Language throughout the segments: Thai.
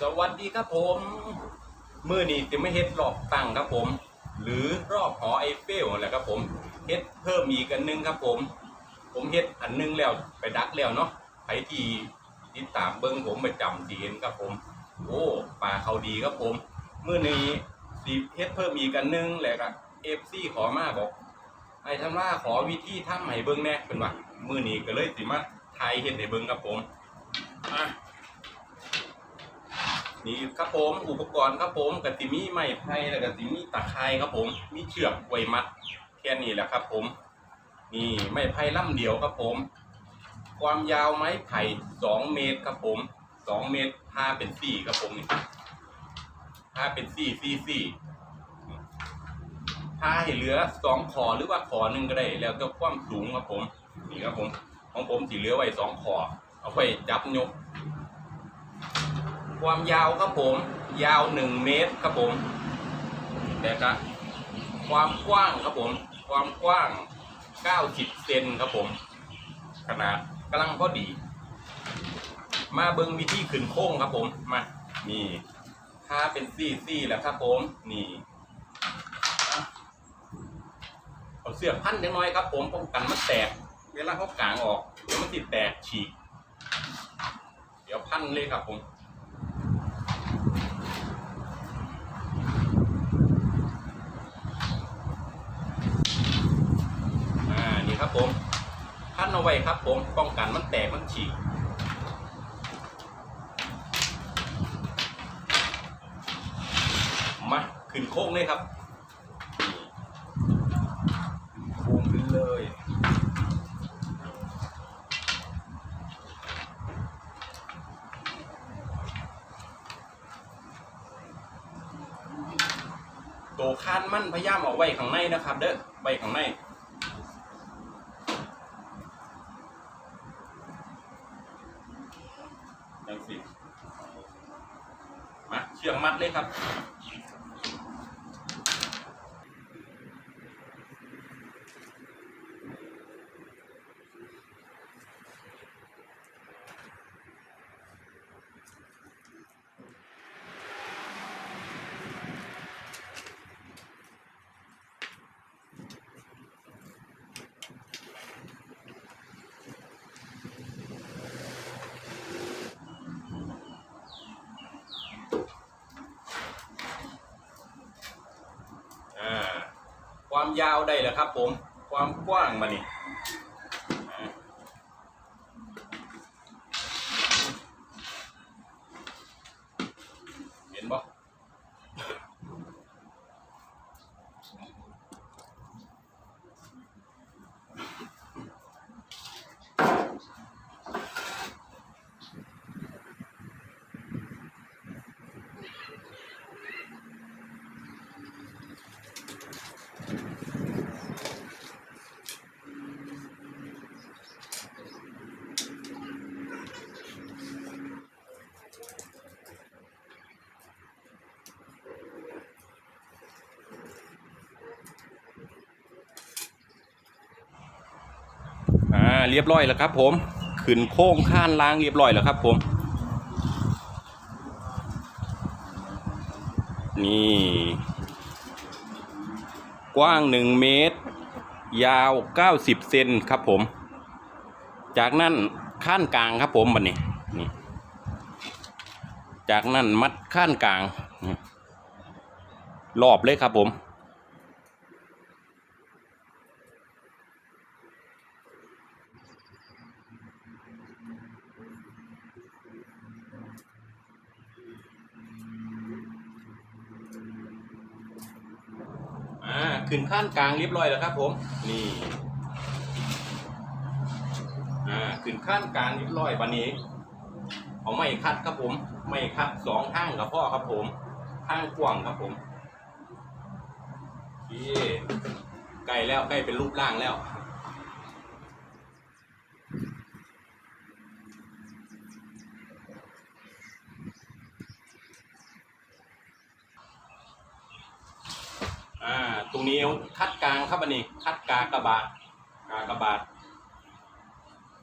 สวัสดีครับผมเมื่อนี้จะไม่เฮ็ดรอบตั้งครับผม หรือรอบหอไอเฟลแหละครับผมเฮ็ดเพิ่มอีกอันนึงครับผม ผมเฮ็ดอันนึงแล้วไปดักแล้วเนาะใครที่ติดตามเบิ้งผมประจำดีเห็นครับผม โอ้ปลาเขาดีครับผมเมื่อนี้สีเฮ็ดเพิ่มอีกอันนึงแหละครับเอฟซีขอมาบอกไอ้ทำว่าขอวิธีทำให้เบิ้งแน่เป็นว่ามื่อนี้ก็เลยสิมาไทยเฮ็ดให้เบิ้งครับผมอะ นี่ครับผมอุปกรณ์ครับผมกติมีไม้ไผ่แล้วกติมีตะไคร้ครับผม มีเชือกไวมัดแค่นี้แหละครับ ผม นี่ไม้ไผ่ล่ำเดียวครับผม ความยาวไม้ไผ่สองเมตรครับผมสองเมตรห้าเป็นสี่ครับผมนี่ห้าเป็นสี่สี่สี่ถ้าให้เหลือสองขอหรือว่าขอหนึ่งก็ได้ แล้วก็ความสูงครับผม นี่ครับผม ของผมสีเหลือไว้สองขอเอาไปจับยก ความยาวครับผม ยาวหนึ่งเมตรครับผมแต่ก็ความกว้างครับผม ความกว้างเก้าสิบเซนครับผม ขนาดกำลังพอดี มาเบิ้งวิธีขึ้นโค้งครับผม มานี่ถ้าเป็นซี่ซี่แหละครับผม นี่เอาเสื้อพันเล็กน้อยครับผมป้องกันมันแตก เวลาเขากางออกเดี๋ยวมันติดแตกฉีก เดี๋ยวพันเลยครับผม อ่า นี่ครับ ผมพันเอาไว้ครับผมป้องกันมันแตกมันฉีกมาขึ้นโค้งเลยครับโค้งขึ้นเลยโตวคานมั่นพยายามเอาไว้ข้างในนะครับ เด้อไว้ข้างใน ยังสิมาเชือกมัดเลย ครับ อ่า ความยาวได้แล้วครับ ผม ความกว้างมานี่ เรียบร้อยแล้วครับ ผมขึ้นโค้งข้านล้างเรียบร้อยแล้วครับ ผม นี่ กว้างหนึ่งเมตร ยาวเก้าสิบเซนครับ ผม จากนั้นข้านกลางครับ ผมบันนี้นี่จากนั้นมัดข้านกลางรอบเลยครับผม อ่า ขึ้นขั้นกลางเรียบร้อยแล้วครับ ผมนี่อ่าขึ้นขั้นกลางเรียบร้อยวันนี้เอาไม่คัดครับผม ไม่คัดสองข้างกับพ่อครับผมข้างกว้างครับผมโอเคใกล้แล้วใกล้เป็นรูปร่างแล้ว อ่าตรงนี้คัดกลางครับอันนี้คัดกากระบาดกากระบาด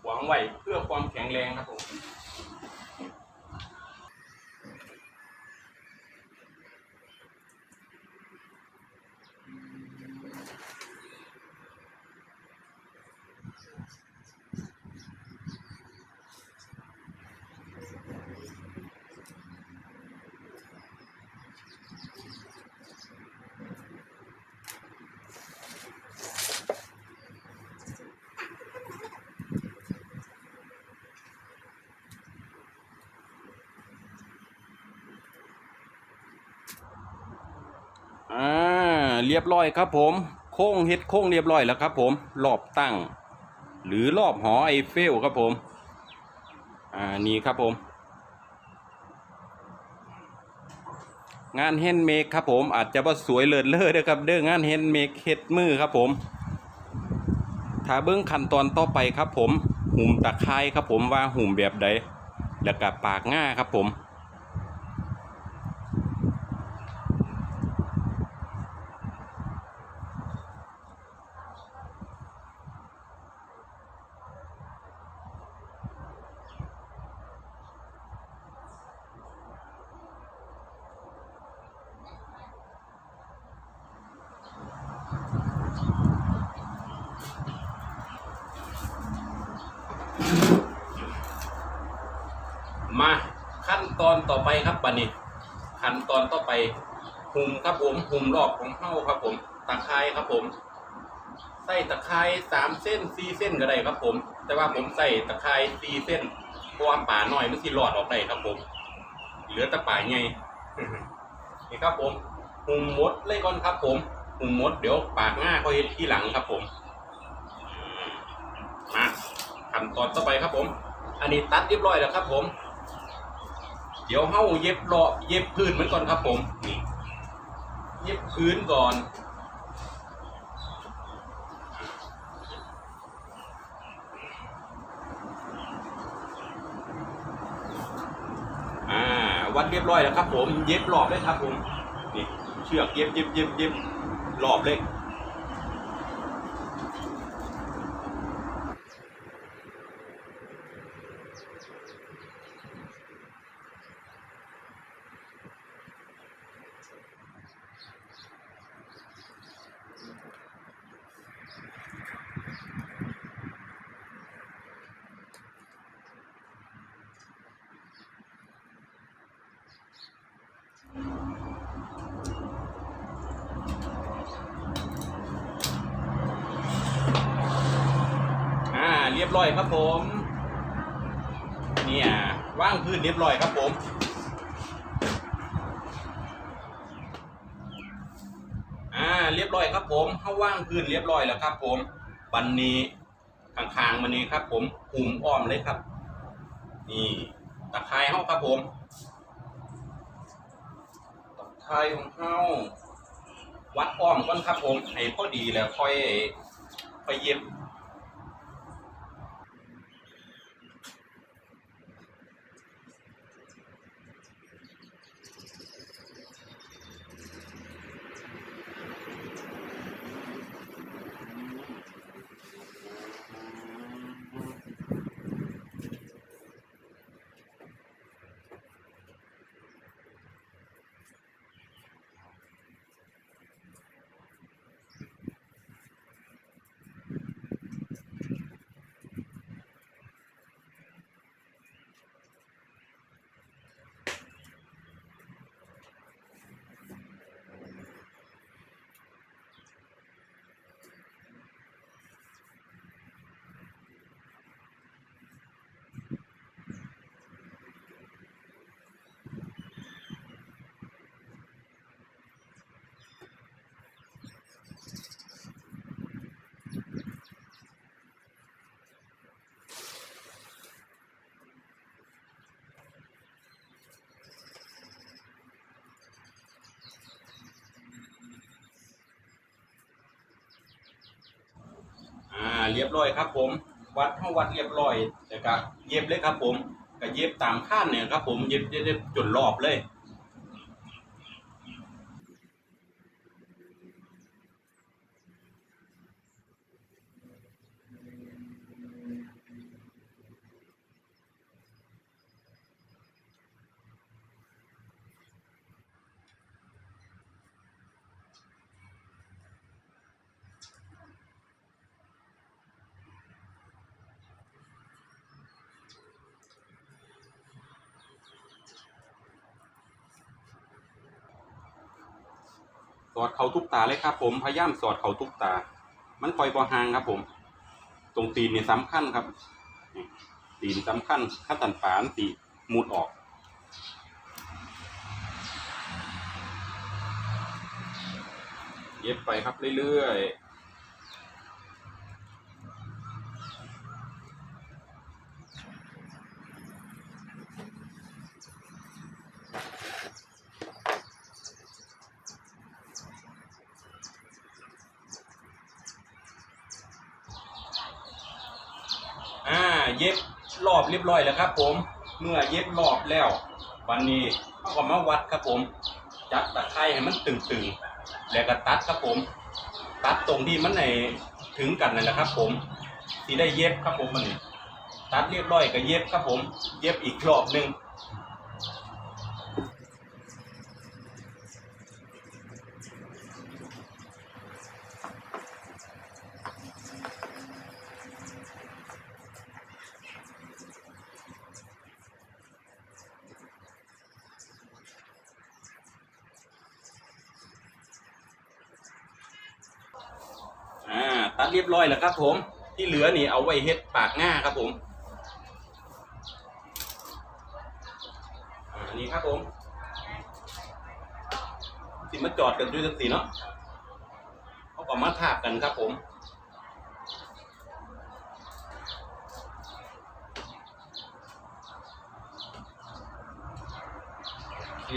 หวังไว้เพื่อความแข็งแรงครับผม รียบร้อยครับผม โค้งเฮ็ดโค้งเรียบร้อยแล้วครับผมรอบตั้ง หรือรอบหอไอเฟลครับผม อ่านี่ครับผม งานแฮนเมดครับผมอาจจะว่าสวยเลิศเลิศนะครับเด้องานแฮนเมดเฮ็ดมือครับผมถ้าเบื้องขั้นตอนต่อไปครับผม หุ่มตะไคร้ครับผมว่าหุ่มแบบใดแล้วก็ปากง่าครับผม มาขั้น ตอนต่อไปครับบันนี้ขั้นตอนต่อไปหุ่มครับผมหุ่มรอบของเฮ้าครับผมตะไคร้ครับผมใส่ตะไคร้สามเส้นสี่เส้นก็ได้ครับผม แต่ว่าผมใส่ตะไคร้สี่เส้นเพราะว่าป่าน้อยมันสิหลอดออกได้ครับผม เหลือต่ป่าใหญ่นี่ครับผมหุ่มมดเลยก่อนครับ ผมหุ่มมดเดี๋ยวปากง่าเขาเห็นที่หลังครับผมมาขั้นตอนต่อไปครับผม อันนี้ตัดเรียบร้อยแล้วครับผม เดี๋ยวเฮ้าเย็บรอเย็บพื้นเหมันก่อนครับ ผมนี่เย็บพื้นก่อนอ่าวัดเรียบร้อยแล้วครับ ผมเย็บรอบเลยครับ ผมนี่เชือกเย็บเย็บเย็บเย็บรอบเลย อ่า เรียบร้อยครับผม เนี่ยว่างพื้นเรียบร้อยครับผมอ่าเรียบร้อยครับผมเข้าว่างพื้นเรียบร้อยแล้วครับ ผม วันนี้ข้างๆมันนี้ครับ ผมหุ่มอ้อมเลยครับ นี่ตะไคร้เฮาครับผมตะไคร้ของเฮาวัดอ้อมก่อนครับผมให้พอดีแล้วค่อยไปเย็บ อ่า เรียบร้อยครับ ผมวัดเท่าวัดเรียบร้อยแต่ก็เย็บเลยครับ ผมก็เย็บตามขั้นเนี่ยครับ ผมเย็บเย็บเย็บจนรอบเลย สอดเขาทุกตาเลยครับ ผมพยายามสอดเขาทุกตา มันคอยบอหางครับ ผม ตรงตีนเนี่ยสำคัญครับตีนสำคัญขั้นตันฝานตีมุดออกเเย็บไปครับเรื่อยๆ อ่า เย็บ รอบเรียบร้อยแล้วครับ ผม เมื่อเย็บรอบแล้ว วันนี้เขาก็มาวัดครับผม จัดตะไคร้ให้มันตึงๆ แล้วก็ตัดครับผม ตัดตรงที่มันในถึงกันนั่นแหละครับ ผมสีได้เย็บครับผมมันนี้ตัดเรียบร้อยก็เย็บครับผม เย็บอีกรอบหนึ่งอ่า ตัดเรียบร้ อยแล้วครับ ผม ที่เหลือนี่เอาไว้เฮ็ดปากง่าครับผมอ่านี่ครับผมสิมาจอดกันด้วยสักสีเนาะเขาก็มาทาบกันครับผมโอเค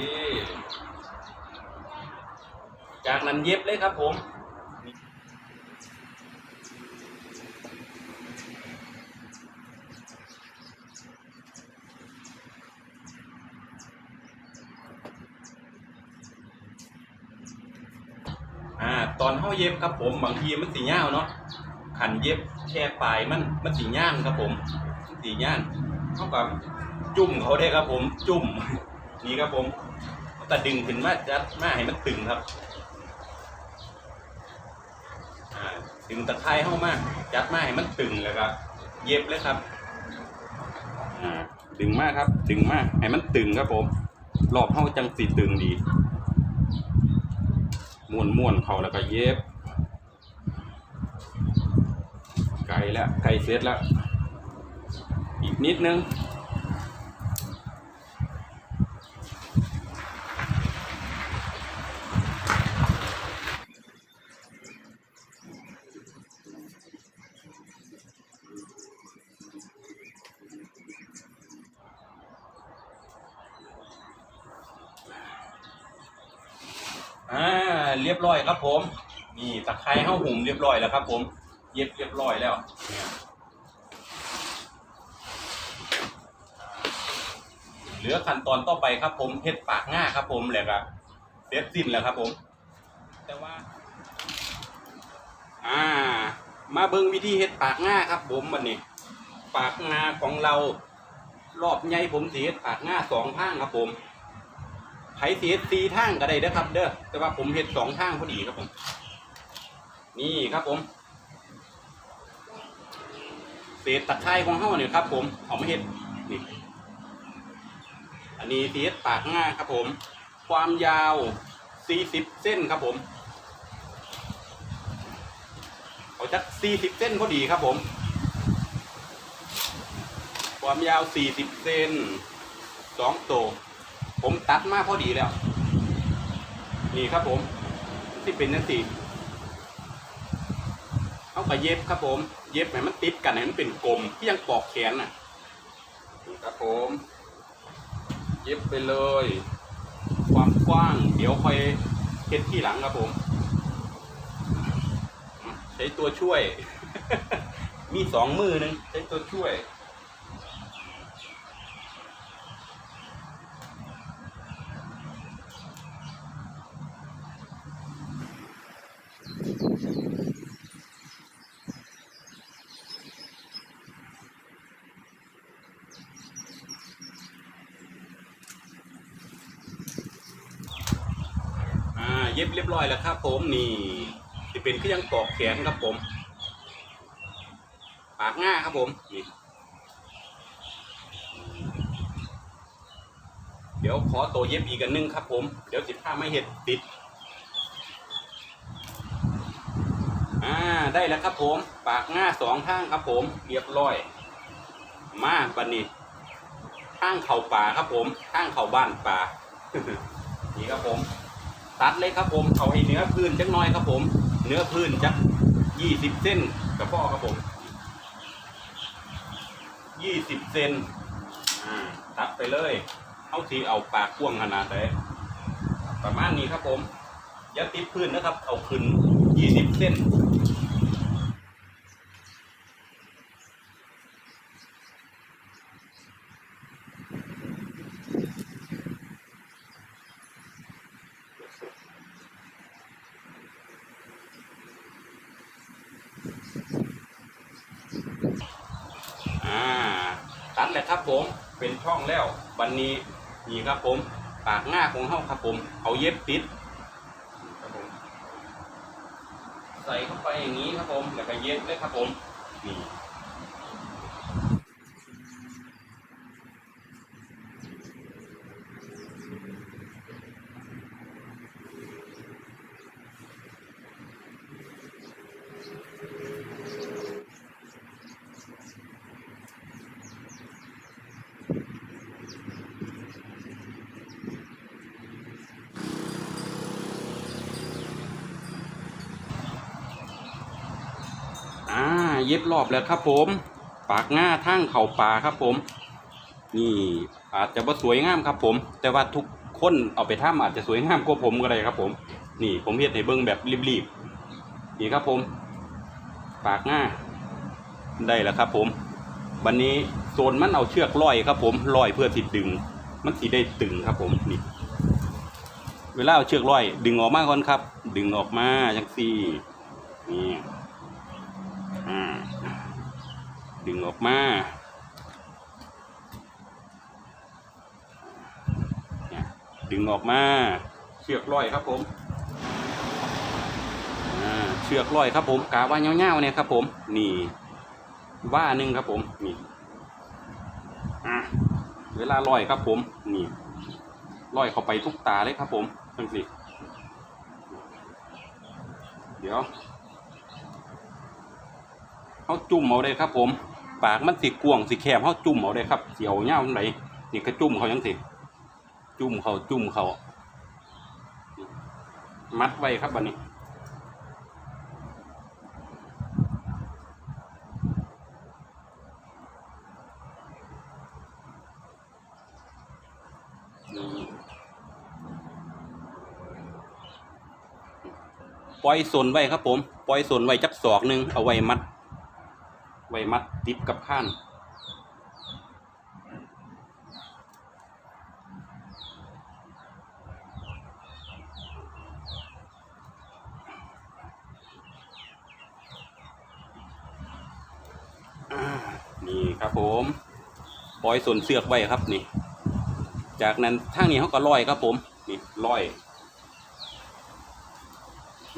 จากนั้นเย็บเลยครับผม อ่า ตอน เฮาเย็บครับผมบางทีมันสีย่าเนาะขันเย็บแค่ปลายมันมันสีย่านครับผม สีย่านเท่ากับจุ่มเขาได้ครับผม จุ่มนี่ครับผมก็ดึงขึ้นมาจัดมาให้มันตึงครับดึงตะไคร้เข้ามาจัดมาให้มันตึงแล้วก็เย็บเลยครับดึงมากครับ ดึงมากให้มันตึงครับผมรอบเข้าจังสีตึงดี ม้วนม้วนเขาแล้วก็เย็บ ไกลแล้วไกลเสร็จแล้ว อีกนิดนึง อ่าเรีย บร้อยครับผม นี่ตะไคร้เข้าหุ่มเรียบร้อยแล้วครับ ผม เย็บเรียบร้อยแล้วเหลือขั้นตอนต่อไปครับ ผมเฮ็ดปากง่าครับ ผมแล้วก็เสร็จสิ้นแล้วครับ ผม แต่ว่า อ่า มาเบิ่งวิธีเฮ็ดปากง่าครับ ผมวันนี้ ปากงาของเรา รอบใหญ่ผมสิเฮ็ดปากง่าสองข้างครับ ผม ไผเสียสีทางก็ได้เด้อครับ เด้อแต่ว่าผมเห็ดสองทางพอดีครับผม นี่ครับผมเศษตะไคร้ของเฮาเนี่ยครับ ผมเอามาเห็ดนี่อันนี้เสียปากง่าครับผม ความยาว40เส้นครับผมเอาจัก40เส้นพอดีครับผม ความยาว40เส้นสองโตว ผมตัดมากพอดีแล้ว นี่ครับผมที่เป็นนั่นสิเอาไปเย็บครับผม เย็บให้มันติดกันให้มันเป็นกลมที่ยังปอกแขนน่ะนี่ครับผม เย็บไปเลย ความกว้าง เดี๋ยวค่อยเฮ็ดที่หลังครับผม ใช้ตัวช่วย มีสองมือหนึง ใช้ตัวช่วย ย็บเรียบร้อยแล้วครับผมนี่จะเป็นเครื่องปอกแขนครับผม ปากง่าครับผมนี่เดี๋ยวขอตัวเย็บอีกอันหนึงครับผม เดี๋ยวสิผ้าไม่เห็ดติด อ่า ได้แล้วครับผม ปากง่าสองข้างครับผม เรียบร้อย มาบันนี้ข้างเข่าป่าครับผมข้างเข่าบ้านป่านี่ครับผม ตัดเลยครับผมเอาให้เนื้อพื้นจักน้อยครับผม เนื้อพื้นจักยี่สิบเส้นกับพ่อครับผมยี่สิบเซนอ่าตัดไปเลยเอาทีเอาปากกว้างขนาดไหนประมาณนี้ครับผมอย่าติดพื้นนะครับ เอาขึ้นยี่สิบเส้น อ่าตัดเลยครับผมเป็นช่องแล้ วันนี้นี่ครับผม ปากง่าของเฮาครับผม เอาเย็บติดครับผม ใส่เข้าไปอย่างนี้ครับผม แล้วก็เย็บเลยครับผม นี่ เย็บรอบแล้วครับผม ปากง่าทั้งเข่าปลาครับผม นี่อาจจะบ่าสวยงามครับผม แต่ว่าทุกคนเอาไปทำอาจจะสวยงามกว่าผมก็ได้ครับผม นี่ผมเฮ็ดให้เบิ่งแบบรีบๆนี่ครับผม ปากง่าได้แล้วครับผม วันนี้โซนมันเอาเชือกร้อยครับผมร้อยเพื่อสิดึง มันสีได้ตึงครับผมนี่เวลาเอาเชือกร้อย ดึงออกมาก่อนครับ ดึงออกมาจังซี่นี่อ่าดึงออก มาดึงออกมา เชือกร้อยครับผมเชือกร้อยครับผมกาว่าเงาๆเนี่ยครับผม นี่ว่าหนึ่งครับผม นี่เวลาร้อยครับผม นี่ร้อยเข้าไปทุกตาเลยครับผมจังสิเดี๋ยวเขาจุ่มเอาได้ครับผม ปากมันสิกวงสิแคบเขาจุ่มเอาได้ครับเสียวเงาไหนนี่ก็จุ่มเขายังสิจุ่มเขาจุ่มเขามัดไว้ครับบันนี้ปล่อยสนไว้ครับผม ปล่อยสนไว้จักศอกหนึ่งเอาไว้มัด มัดติดกับข้าน นี่ครับผมปล่อยส่วนเสือกไว้ครับนี่ จากนั้นทางนี้เขาก็ลอยครับผม นี่ลอย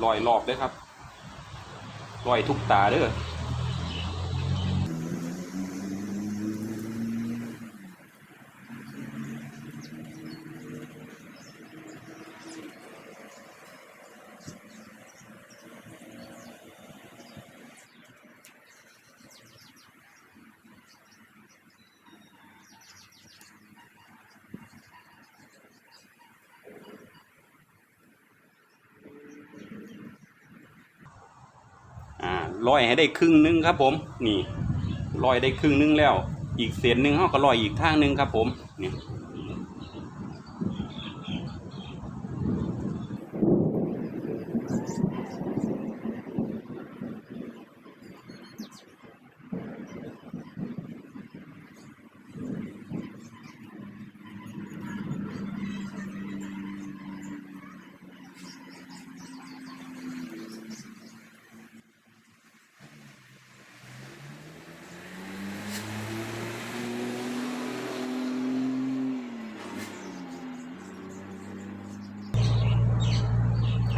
ลอยรอบด้วยครับลอยทุกตาเด้อ ลอยให้ได้ครึ่งหนึงครับผมนี่ลอยได้ครึ่งหนึงแล้ว อีกเศษหนึ่งเขาก็ลอยอีกทางหนึงครับผมนี่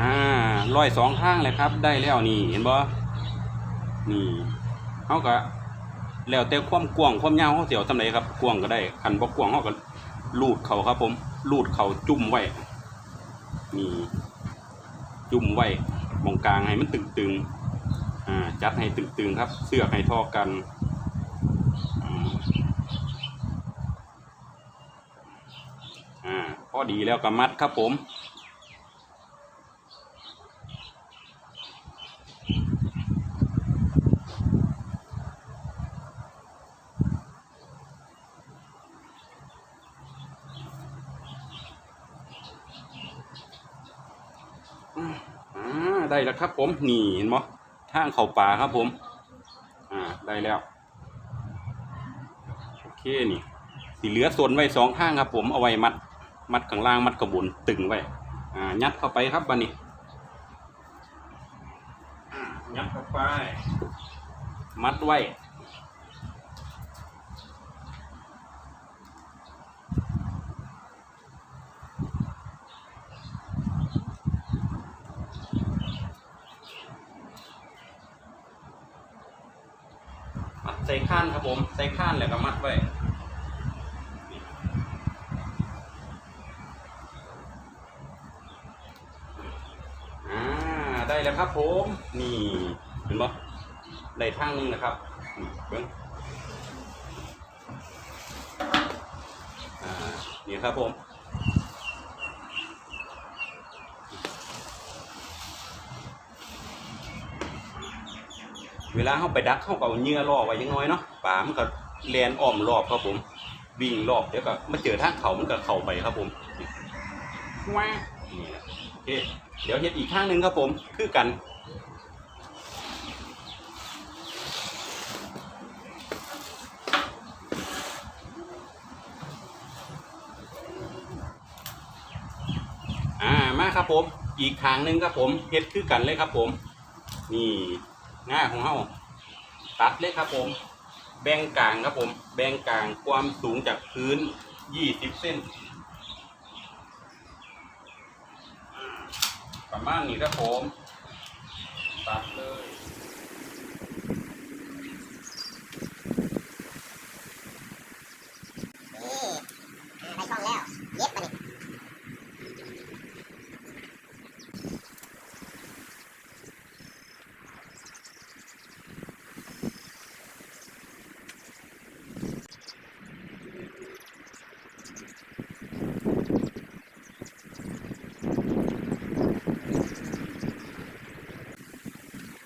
อ่าลอยสองข้างเลยครับ ได้แล้วนี่เห็นบ่นี่เขาก็แล้วแต่ความกว้างความยาวเขาเสียวทำไรครับกว้างก็ได้คันบ่กว้างเขาก็ลูดเขาครับ ผมลูดเขาจุ่มไว้นี่จุ่มไว้มองกลางให้มันตึงๆอ่าจัดให้ตึงๆครับ เสือกให้ทอกันอ่าอ่าพอดีแล้วก็มัดครับผม อ่า ได้แล้วครับ ผมนี่เห็นไหมทางเขาป่าครับผม อ่าได้แล้วโอเคนี่สีเหลือส่วนไว้สองข้างครับ ผมเอาไว้มัด มัดข้างล่างมัดกระบุนตึงไว้ อ่า ยัดเข้าไปครับบันนี้อ่ยัดเข้าไป มัดไว้ มัดใส่ข้านครับผมใส่ข้านแล้วก็มัดไว้นี่อ่าได้ แล้วครับ ผมนี่เห็นปะได้ทางนึงนะครับนี่เบิ้งนี่ครับผมเวลาเข้าไปดักเข้ากับเหยื่อล่อไว้ยังน้อยเนาะป่ามันก็แลนอ้อมรอบครับผม วิ่งรอบเดี๋ยวก็มาเจอทางเขามันก็เข้าไปครับผมว้านี่แหละโอเค เดี๋ยวเฮ็ดอีกข้างหนึ่งครับผม คือกัน อ่า มาครับผม อีกทางหนึ่งครับผม เฮ็ดคือกันเลยครับผม นี่ง่าของเฮาตัดเลยครับผม แบ่งกลางครับผม แบ่งกลางความสูงจากพื้น 20เส้นอ่า ประมาณนี้ครับผม ตัดเลยนี่ไปช่องแล้ว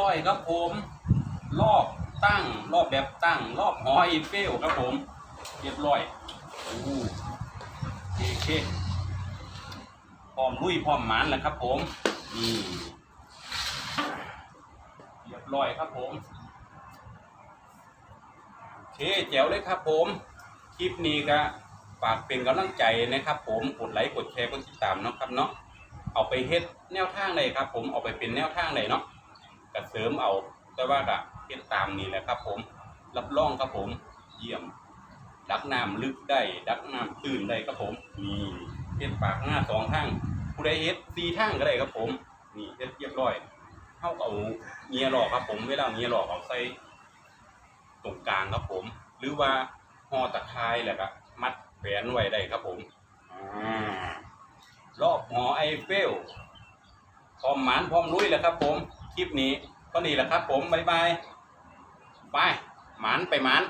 ร้อยครับผม รอบตั้ง รอบแบบตั้ง รอบหอไอเฟลครับผม เรียบร้อยโอ้โอเคพร้อมลุยพร้อมหมานแล้วครับผมนี่เรียบร้อยครับผมโอเคแจ๋วเลยครับผม คลิปนี้ก็ฝากเป็นกำลังใจนะครับผม กดไลค์ กดแชร์ กดติดตามเนาะครับเนาะ เอาไปเฮ็ดแนวทางเลยครับผม เอาไปเป็นแนวทางเลยเนาะ ก็เสริมเอา แต่ว่าก็เฮ็ดตามนี่แหละครับผม รับรองครับผม เยี่ยม ดักน้ำลึกได้ ดักน้ำตื้นได้ครับผม นี่เฮ็ดปากหน้าสองทางผู้ใดเฮ็ดสี่ทางก็ได้ครับผม นี่เฮ็ดเรียบร้อยเท่าเอาเงียหลอกครับ ผมเวลาเงียหลอกเอาใส่ตรงกลางครับผม หรือว่าห่อตะไคร้แหละครับมัดแขวนไว้ได้ครับผมอรอบหอไอเฟลพร้อมหมานพร้อมลุยแล้วครับผม คลิปนี้ก็นี่แหละครับผมบ๊ายบายไปหมานไปหมาน